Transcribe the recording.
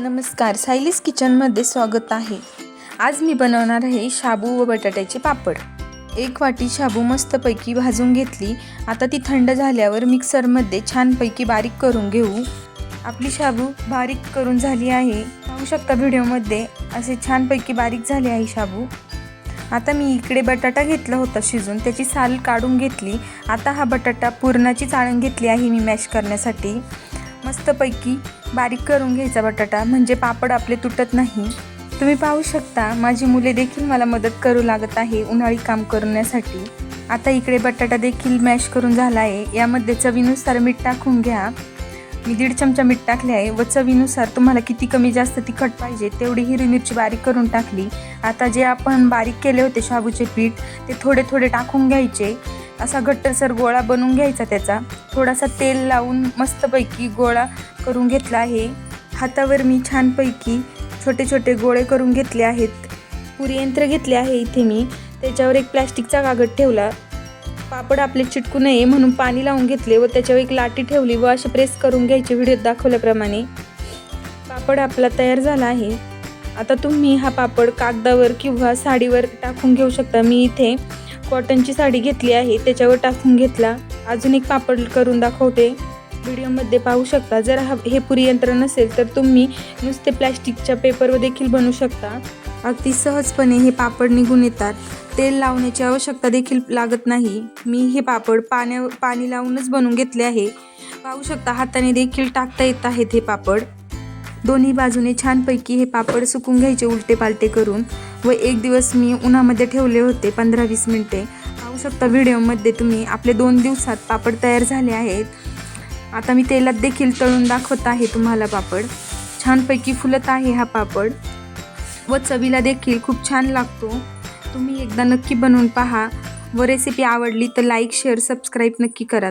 नमस्कार सायलीस किचनमध्ये स्वागत आहे. आज मी बनवणार आहे शाबू व बटाट्याचे पापड. एक वाटी शाबू मस्तपैकी भाजून घेतली. आता ती थंड झाल्यावर मिक्सरमध्ये छानपैकी बारीक करून घेऊ. आपली शाबू बारीक करून झाली आहे. पाहू शकता व्हिडिओमध्ये असे छानपैकी बारीक झाले आहे शाबू. आता मी इकडे बटाटा घेतला होता शिजून त्याची साल काढून घेतली. आता हा बटाटा पुरणाची चाळण घेतली आहे मी मॅश करण्यासाठी. मस्तपैकी बारीक करून घ्यायचा बटाटा. म्हणजे पापड आपले तुटत नाही. तुम्ही पाहू शकता माझी मुले देखील मला मदत करू लागत आहे उन्हाळी काम करण्यासाठी. आता इकडे बटाटा देखील मॅश करून झाला आहे. यामध्ये चवीनुसार मीठ टाकून घ्या. मी दीड चमचा मीठ टाकले आहे व चवीनुसार तुम्हाला किती कमी जास्त तिखट पाहिजे तेवढी हिरवी मिरची बारीक करून टाकली. आता जे आपण बारीक केले होते शाबूचे पीठ ते थोडे थोडे टाकून घ्यायचे. असा घट्टसर गोळा बनवून घ्यायचा त्याचा. थोडासा तेल लावून मस्तपैकी गोळा करून घेतला आहे. हातावर मी छानपैकी छोटे छोटे गोळे करून घेतले आहेत. पुरी यंत्र घेतले आहे इथे मी. त्याच्यावर एक प्लॅस्टिकचा कागद ठेवला. पापड आपले चिटकू नये म्हणून पाणी लावून घेतले व त्याच्यावर एक लाटी ठेवली व असे प्रेस करून घ्यायचे व्हिडिओत दाखवल्याप्रमाणे. पापड आपला तयार झाला आहे. आता तुम्ही हा पापड कागदावर किंवा साडीवर टाकून घेऊ शकता. मी इथे कॉटनची साडी घेतली आहे. त्याच्यावर टाकून घेतला. अजून एक पापड करून दाखवते. व्हिडिओमध्ये पाहू शकता जर हा हे पुरी यंत्र नसेल तर तुम्ही नुसते प्लॅस्टिकच्या पेपरवर देखील बनवू शकता. अगदी सहजपणे हे पापड निघून येतात. तेल लावण्याची आवश्यकता देखील लागत नाही. मी हे पापड पाण्या पाणी लावूनच बनवून घेतले आहे. पाहू शकता हाताने देखील टाकता येत आहेत हे पापड. दोन्ही बाजूने छानपैकी हे पापड सुकून घ्यायचे उलटे पालटे करून व एक दिवस मी उन्हामध्ये ठेवले होते पंधरा वीस मिनटे. शकता व्हिडिओमध्ये तुम्ही. आपले दोन दिवसात पापड तयार झाले आहेत. आता मी तेलात देखील तळून दाखवत आहे तुम्हाला पापड. छानपैकी फुलत आहे हा पापड. व चवीला देखील खूप छान लागतो. तुम्ही एकदा नक्की बनवून पहा. व रेसिपी आवडली तर लाईक शेअर सबस्क्राईब नक्की करा.